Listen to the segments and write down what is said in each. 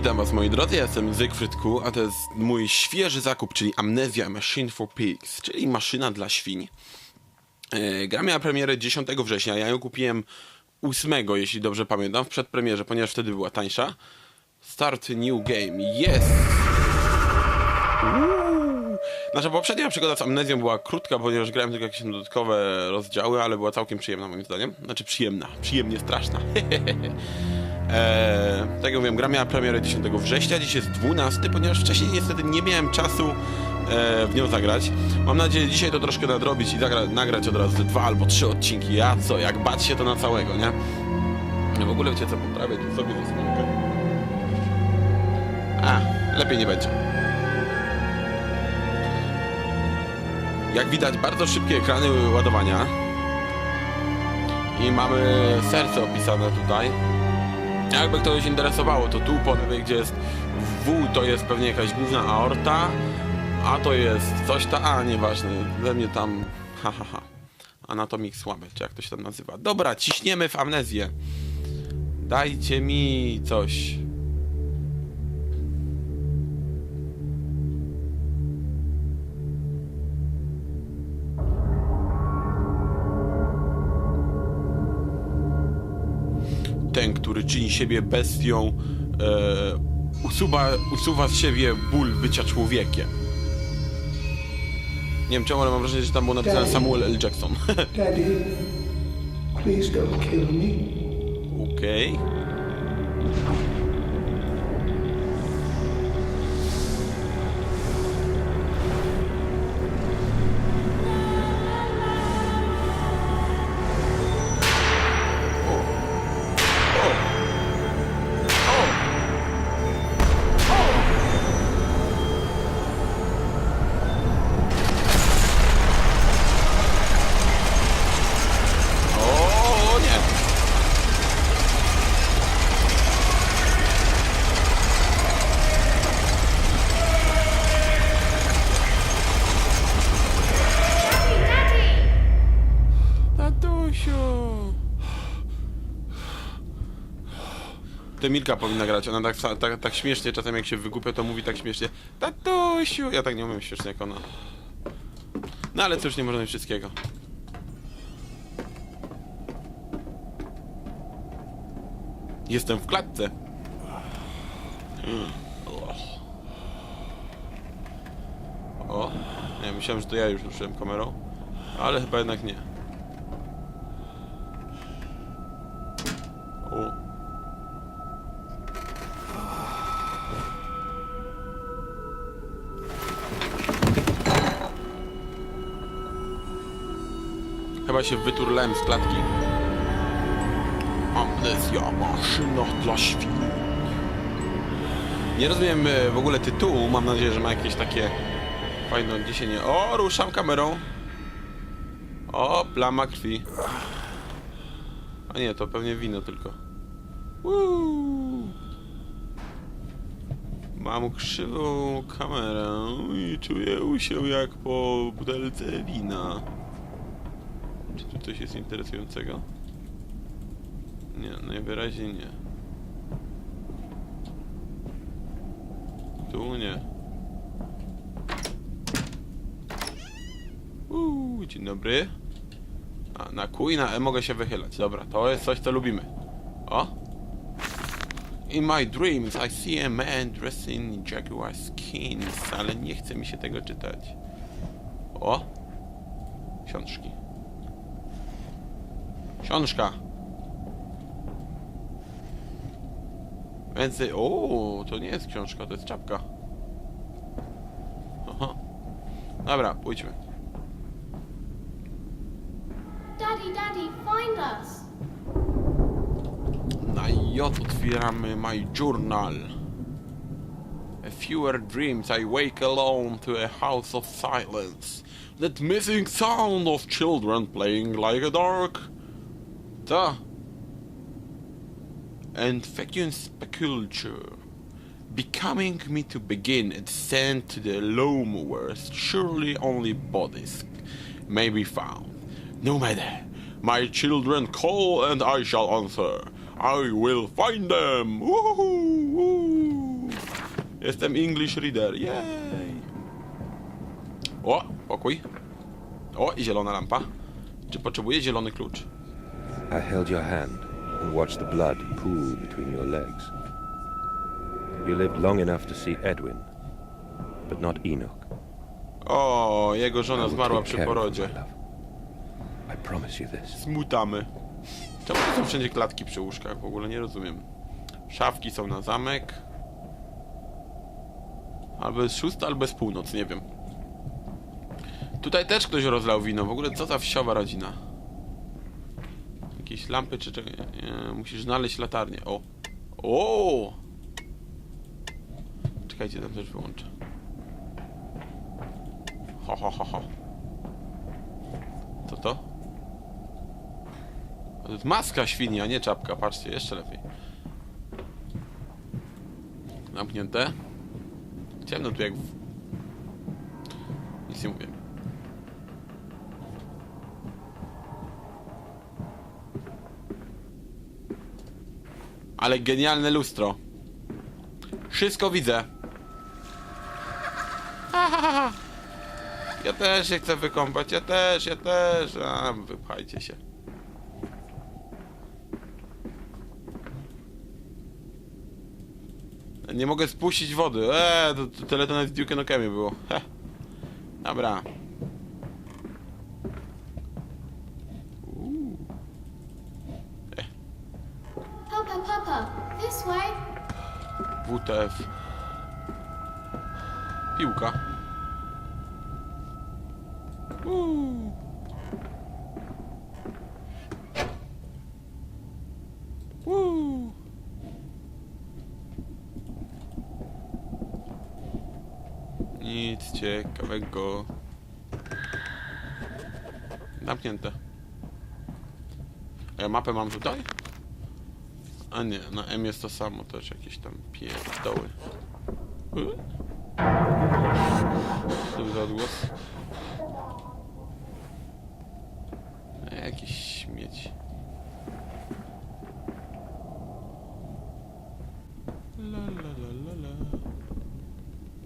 Witam was moi drodzy, ja jestem Zygfryd Q, a to jest mój świeży zakup, czyli Amnesia Machine for Pigs, czyli maszyna dla świń. E, Gra miała premierę 10 września, ja ją kupiłem 8, jeśli dobrze pamiętam, w przedpremierze, ponieważ wtedy była tańsza. Start new game, jest! Nasza poprzednia przygoda z Amnezją była krótka, ponieważ grałem tylko jakieś dodatkowe rozdziały, ale była całkiem przyjemna moim zdaniem. Znaczy przyjemna, przyjemnie straszna. Eee, tak jak mówiłem, gra miała premierę 10 września, dziś jest 12, ponieważ wcześniej niestety nie miałem czasu e, w nią zagrać. Mam nadzieję dzisiaj to troszkę nadrobić i zagra- nagrać od razu dwa albo trzy odcinki. Ja co, jak bać się to na całego, nie? No w ogóle wiecie co, poprawię tu sobie zasłonkę. A, lepiej nie będzie. Jak widać, bardzo szybkie ekrany ładowania. I mamy serce opisane tutaj. Jakby ktoś interesowało, to tu po lewej, gdzie jest W, to jest pewnie jakaś główna aorta, a to jest coś ta, a nieważne, ze mnie tam, ha, ha, ha. Anatomik słaby, czy jak to się tam nazywa. Dobra, ciśniemy w amnezję. Dajcie mi coś. Czyni siebie bestią, e, usuwa, usuwa z siebie ból bycia człowiekiem. Nie wiem czemu, ale mam wrażenie, że tam było napisane Samuel L. Jackson. Daddy, please don't kill me. Okej. O. Milka powinna grać, ona tak, tak, tak śmiesznie, czasem jak się wygłupia, to mówi tak śmiesznie Tatusiu! Ja tak nie umiem śmiesznie jak ona. No ale cóż, nie można wszystkiego. Jestem w klatce. O, nie, myślałem, że to ja już ruszyłem kamerą, ale chyba jednak nie. Chyba się wyturlałem z klatki. Amnezja maszyna dla świn. Nie rozumiem e, w ogóle tytułu, mam nadzieję, że ma jakieś takie fajne odniesienie. O, ruszam kamerą. O, plama krwi. A nie, to pewnie wino tylko. Uuu. Mam krzywą kamerę i czuję się jak po butelce wina. Coś jest interesującego? Nie, najwyraźniej nie. Tu nie. Uuu, dzień dobry. A, na Q i na E mogę się wychylać. Dobra, to jest coś, co lubimy. O! In my dreams I see a man dressed in jaguar skins, ale nie chce mi się tego czytać. O! Książki. Książka! Więcej... O, to nie jest książka, to jest czapka. Aha. Dobra, pójdźmy. Daddy, Daddy, find us! Na J otwieramy my journal. A fewer dreams I wake alone to a house of silence. That missing sound of children playing like a dark. And vacuum speculture. Becoming me to begin a descent to the loam where surely only bodies may be found. No matter. My children call and I shall answer. I will find them. Woohoo! Woo! Jestem English Reader, yay! O, pokój. O, i zielona lampa. Czy potrzebuję zielony klucz? I held your hand and watched the blood pool between your legs. You lived long enough to see Edwin, but not Enoch. O, jego żona zmarła przy porodzie. I promise you this. Smutamy. Czemu to są wszędzie klatki przy łóżkach? W ogóle nie rozumiem. Szafki są na zamek. Albo jest szósta, albo jest północ, nie wiem. Tutaj też ktoś rozlał wino. W ogóle co za wsiowa rodzina. Jakieś lampy czy czego? Musisz znaleźć latarnię. O! O! Czekajcie, tam też wyłączę. Ho, ho, ho, ho. Co to? To jest maska świni, a nie czapka. Patrzcie, jeszcze lepiej. Zamknięte. Ciemno tu jak w... Nic nie mówię. Ale genialne lustro. Wszystko widzę. Ja też się chcę wykąpać, ja też, ja też. A, wypchajcie się. Nie mogę spuścić wody. Eee, to, to tyle to w Duke Nukemie było. Heh. Dobra. Uuu. Papa, Papa, this way. WTF. Piłka. Uuu. Uuu. Nic ciekawego. Zamknięte. A ja mapę mam tutaj? A nie, na M jest to samo, też jakieś tam pierdoły. Y? Za odgłos? E, Jakiś śmieć. La la la la la.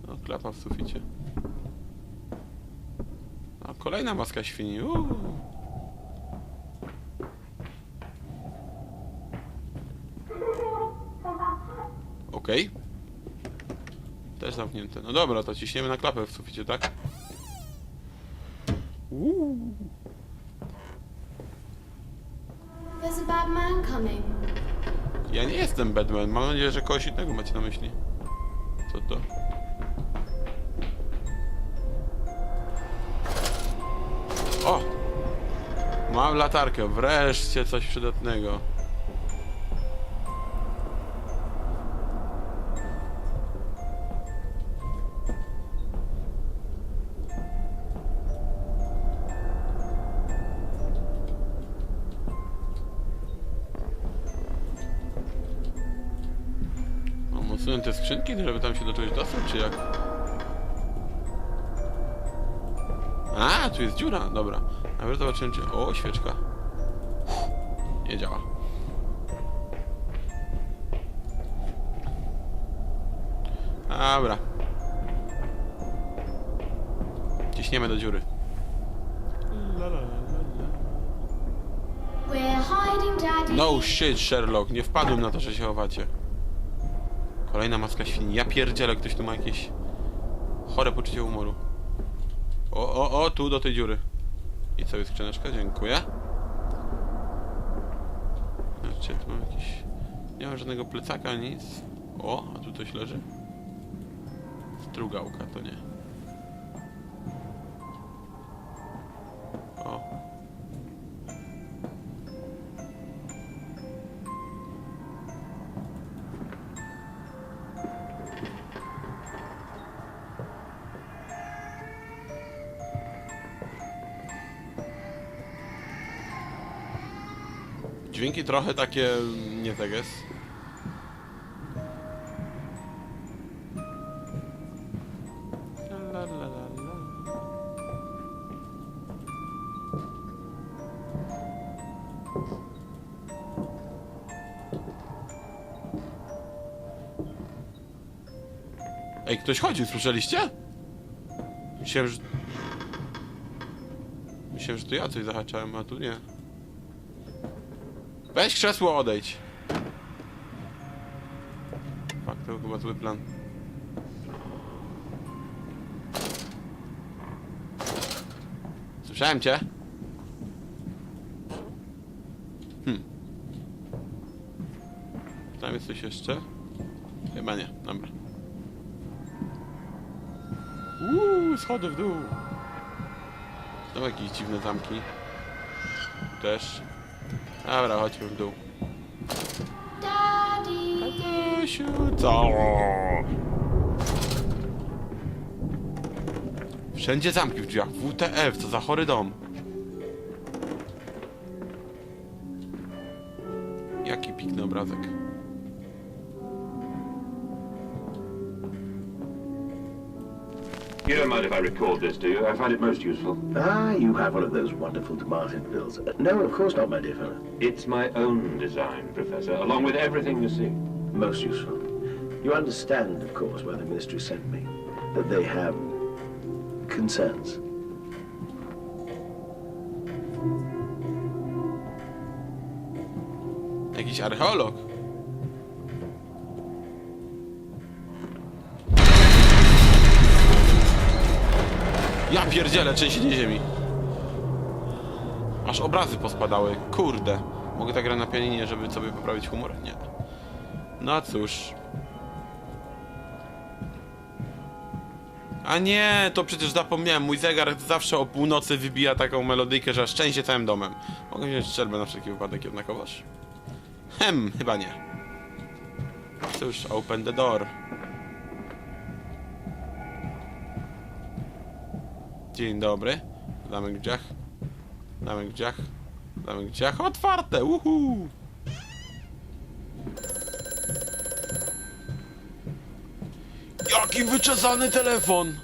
No, klapa w suficie. A kolejna maska świni. Uuu. Okej. Też zamknięte. No dobra, to ciśniemy na klapę w suficie, tak? Uuu. There's a bad man coming. Ja nie jestem Batman. Mam nadzieję, że kogoś innego macie na myśli. Co to? Mam latarkę. Wreszcie coś przydatnego. Mam te skrzynki, żeby tam się do czegoś dostać, czy jak? Tu jest dziura, dobra. Najpierw zobaczymy, czy... O, świeczka. Uff, Nie działa. Dobra. Ciśniemy do dziury. No shit, Sherlock, nie wpadłem na to, że się chowacie. Kolejna maska świni. Ja pierdzielę, ktoś tu ma jakieś chore poczucie humoru. O, o, o, tu do tej dziury. I co jest skrzyneczka? Dziękuję. Znaczy, mam jakiś... Nie mam żadnego plecaka, nic. O, a tu coś leży? Strugałka, to nie. Trochę takie nie tak jest. Ej, ktoś chodził, słyszeliście? Myślałem, że... Myślałem, że to ja coś zahaczałem, a tu nie. Weź krzesło, odejdź. Fak, to chyba zły plan. Słyszałem cię. Hmm. Tam jest coś jeszcze? Chyba nie, dobra. Uuu, schody w dół. Znowu jakieś dziwne zamki. Też. Dobra, chodźmy w dół. Krysiu, co? Wszędzie zamki w drzwiach. WTF, co za chory dom. Jaki piękny obrazek. You don't mind if I record this, do you? I find it most useful. Ah, you have one of those wonderful Martin pills. Uh, no, of course not, my dear fellow. It's my own design, Professor, along with everything you see. Most useful. You understand, of course, why the ministry sent me. That they have concerns. Jakiś archeolog. Ja pierdzielę, trzęsienie ziemi. Aż obrazy pospadały. Kurde. Mogę tak grać na pianinie, żeby sobie poprawić humor? Nie. No cóż. A nie, to przecież zapomniałem. Mój zegar zawsze o północy wybija taką melodyjkę, że szczęście całym domem. Mogę wziąć strzelbę na wszelki wypadek jednakowoż? Hem, chyba nie. Cóż, open the door. Dzień dobry. Zamek w drzwiach. Zamek w drzwiach. Otwarte! Uhu! Jaki wyczesany telefon!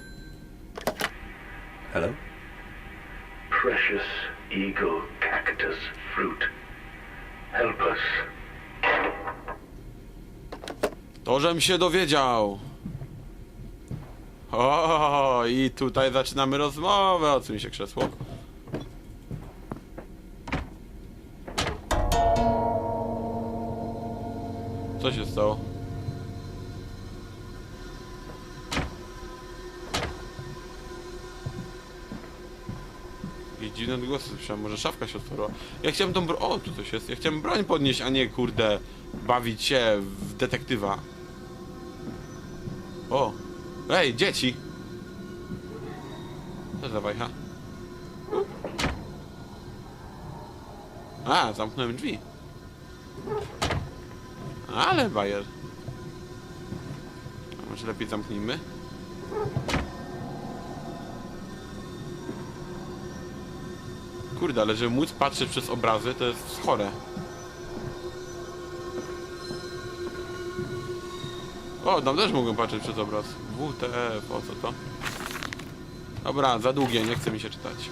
Hello? Precious eagle cactus fruit. Help us. To, żem się dowiedział. O, i tutaj zaczynamy rozmowę. O co mi się krzesło? Co się stało? Jakieś dziwne odgłosy słyszałem, może szafka się otworzyła. Ja chciałem tą bro... O, tu coś jest. Ja chciałem broń podnieść, a nie, kurde, bawić się w detektywa. O! Ej, dzieci! Co za wajcha? A, zamknąłem drzwi. Ale bajer. A może lepiej zamknijmy? Kurde, ale żeby móc patrzeć przez obrazy, to jest chore. O, tam też mogłem patrzeć przez obraz. WTF, o co to? Dobra, za długie, nie chce mi się czytać.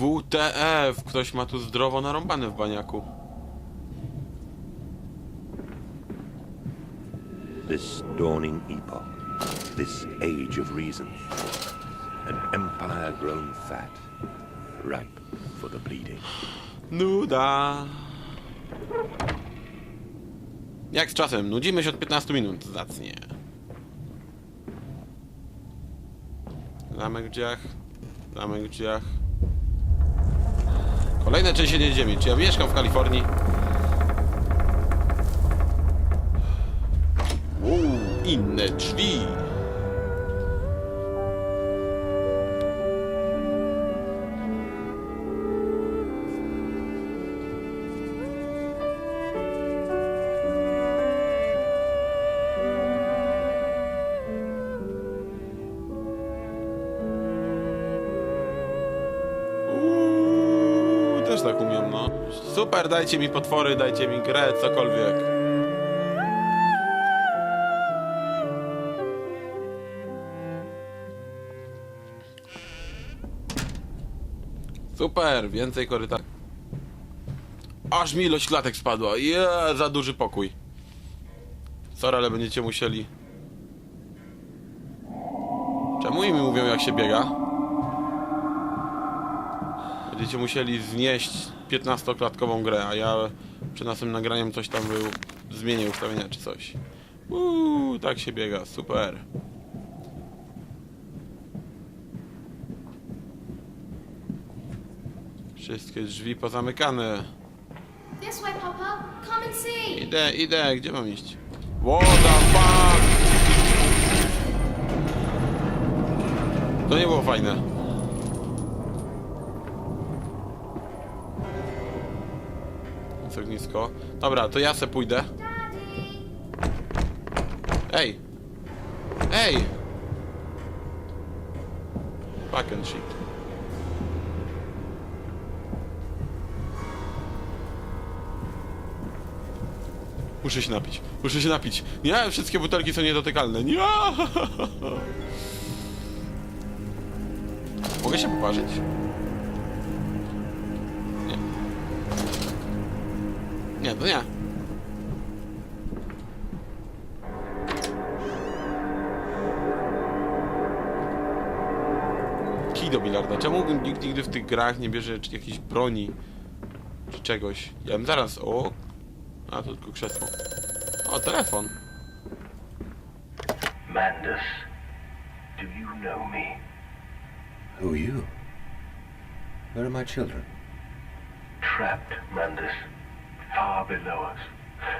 WTF, ktoś ma tu zdrowo narąbane w baniaku. This dawning epoch, this age of reason, an empire grown fat, ripe for the bleeding. Nuda. Jak z czasem? Nudzimy się od 15 minut. Zacnie. Zamek w drzwiach. Zamek w drzwiach. Kolejne trzęsienie ziemi. Czy ja mieszkam w Kalifornii? Uuu, inne drzwi. Też tak umiem, no. Super, dajcie mi potwory, dajcie mi grę, cokolwiek. Super, więcej korytarzy. Aż mi ilość klatek spadła. Je, za duży pokój. Sorry, ale będziecie musieli... Czemu im mówią jak się biega? Musieli znieść 15-klatkową grę, a ja przed naszym nagraniem coś tam był... Zmienię ustawienia czy coś. Uuu, tak się biega, super. Wszystkie drzwi pozamykane. This way, Papa. Come and see. Idę, idę, gdzie mam iść? What the fuck? To nie było fajne. Ognisko. Dobra, to ja se pójdę. Ej! Ej! Fuck and shit. Muszę się napić. Muszę się napić. Nie, wszystkie butelki są niedotykalne. Nie! Mogę się poparzyć? Nie, to nie. Kij do bilarda. Czemu nikt nigdy w tych grach nie bierze jakiejś broni? Czy czegoś? Ja bym zaraz... O! A, to tylko krzesło. O, telefon. Mandus, do you know me? Who are you? Where are my children? Trapped, Mandus. Far below us.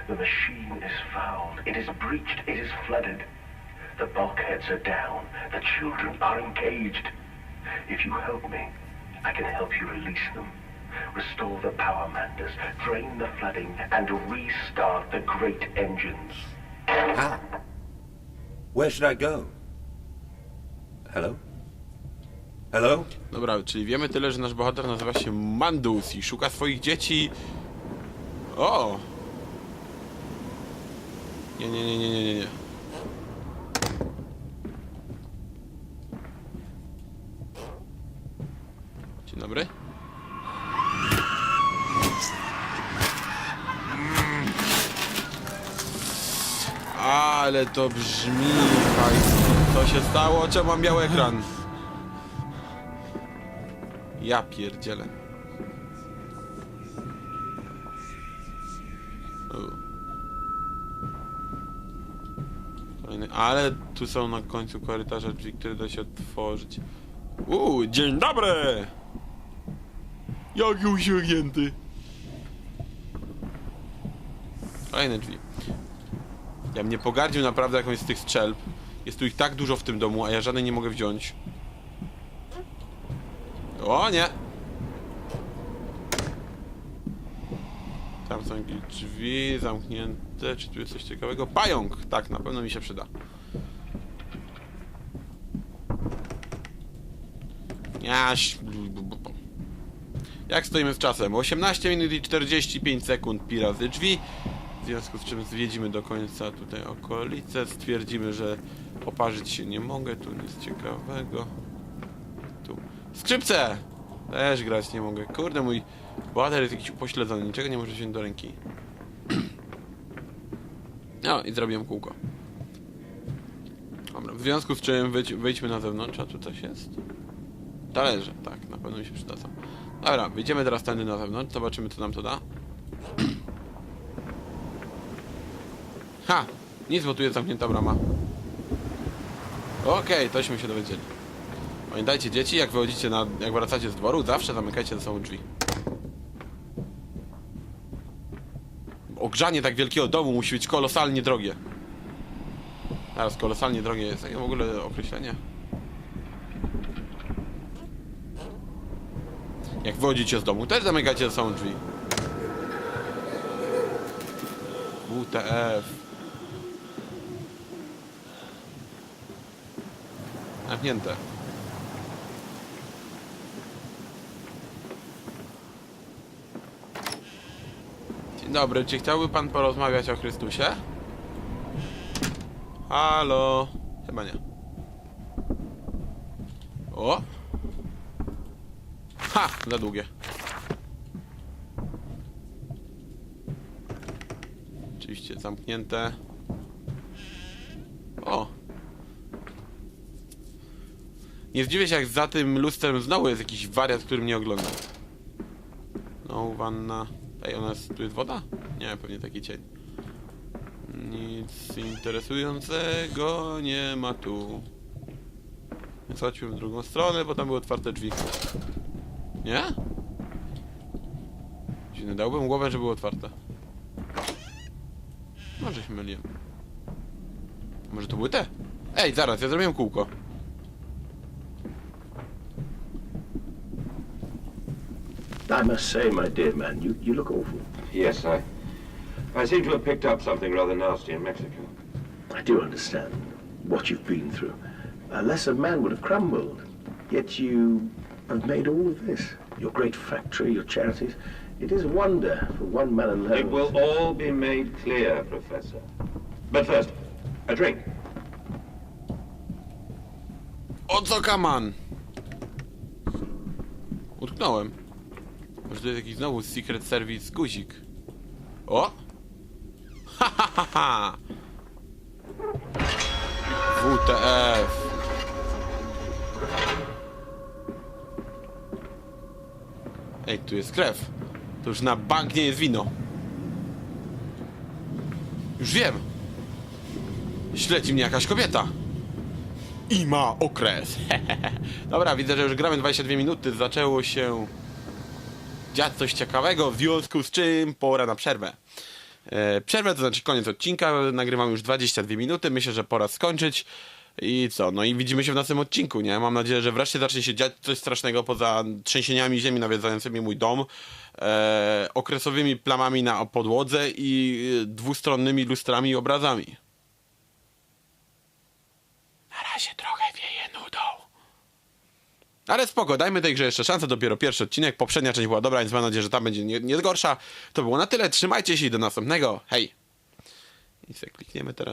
The machine is fouled. It is breached. It is flooded. The bulkheads are down. The children are engaged. If you help me, I can help you release them. Restore the power, Mandus. Drain the flooding and restart the great engines. How? Where should I go? Hello? Hello? Dobra, czyli wiemy tyle, że nasz bohater nazywa się Mandus i szuka swoich dzieci. O! Nie, nie, nie, nie, nie, nie. Dzień dobry. Ale to brzmi fajnie. Co się stało? Czemu mam biały ekran? Ja pierdzielę. Ale tu są na końcu korytarza drzwi, które da się otworzyć. Uuu, dzień dobry! Jaki uśmiechnięty. Kolejne drzwi. Ja mnie pogardził naprawdę jakąś z tych strzelb. Jest tu ich tak dużo w tym domu, a ja żadnej nie mogę wziąć. O nie! Tam są jakieś drzwi zamknięte. Czy tu jest coś ciekawego? Pająk! Tak, na pewno mi się przyda. Jaś. Jak stoimy z czasem? 18 minut i 45 sekund pi razy drzwi. W związku z czym zwiedzimy do końca tutaj okolice. Stwierdzimy, że poparzyć się nie mogę. Tu nic ciekawego. Tu. Skrzypce! Też grać nie mogę. Kurde, mój bohater jest jakiś upośledzony. Niczego nie może wziąć do ręki. No i zrobiłem kółko. Dobra, w związku z czym wyjdź, wyjdźmy na zewnątrz, a tu coś jest? Talerze, tak, na pewno mi się przydadzą. Dobra, wyjdziemy teraz tędy na zewnątrz, zobaczymy co nam to da. Ha! Nic, bo tu jest zamknięta brama. Okej, tośmy się dowiedzieli. Pamiętajcie dzieci, jak wychodzicie na, jak wracacie z dworu, zawsze zamykajcie ze sobą drzwi. Ogrzanie tak wielkiego domu musi być kolosalnie drogie. Teraz kolosalnie drogie jest takie w ogóle określenie. Jak wychodzicie z domu, też zamykacie ze sobą drzwi. WTF. Zamknięte. Dzień dobry, czy chciałby pan porozmawiać o Chrystusie? Halo? Chyba nie. O! Za długie. Oczywiście zamknięte. O! Nie zdziwię się, jak za tym lustrem znowu jest jakiś wariat, który mnie ogląda. No, wanna. Ej, ona jest, tu jest woda? Nie, pewnie taki cień. Nic interesującego nie ma tu. Więc chodźmy w drugą stronę, bo tam były otwarte drzwi. Nie? Dziwne, dałbym głowę, że były otwarte. Może się myliłem. Może to były te? Ej, zaraz, ja zrobiłem kółko. I must say, my dear man, you, you look awful. Yes, I. I seem to have picked up something rather nasty in Mexico. I do understand what you've been through. A lesser man would have crumbled. Yet you have made all of this. Your great factory, your charities. It is a wonder for one man alone. It will all be made clear, Professor. But first, a drink. O co kaman? Utknąłem. Może to jest jakiś znowu Secret Service guzik. O! Ha ha ha ha! WTF! Ej, tu jest krew. To już na bank nie jest wino. Już wiem. Śledzi mnie jakaś kobieta. I ma okres. Dobra, widzę, że już gramy 22 minuty. Zaczęło się dziać coś ciekawego, w związku z czym pora na przerwę. E, przerwę to znaczy koniec odcinka. Nagrywam już 22 minuty. Myślę, że pora skończyć. I co? No i widzimy się w następnym odcinku, nie? Mam nadzieję, że wreszcie zacznie się dziać coś strasznego poza trzęsieniami ziemi nawiedzającymi mój dom, e, okresowymi plamami na podłodze i e, dwustronnymi lustrami i obrazami. Na razie trochę wieje nudą. Ale spoko, dajmy tej grze jeszcze szansę, dopiero pierwszy odcinek, poprzednia część była dobra, więc mam nadzieję, że ta będzie nie, nie gorsza. To było na tyle, trzymajcie się i do następnego, hej! I sobie klikniemy teraz.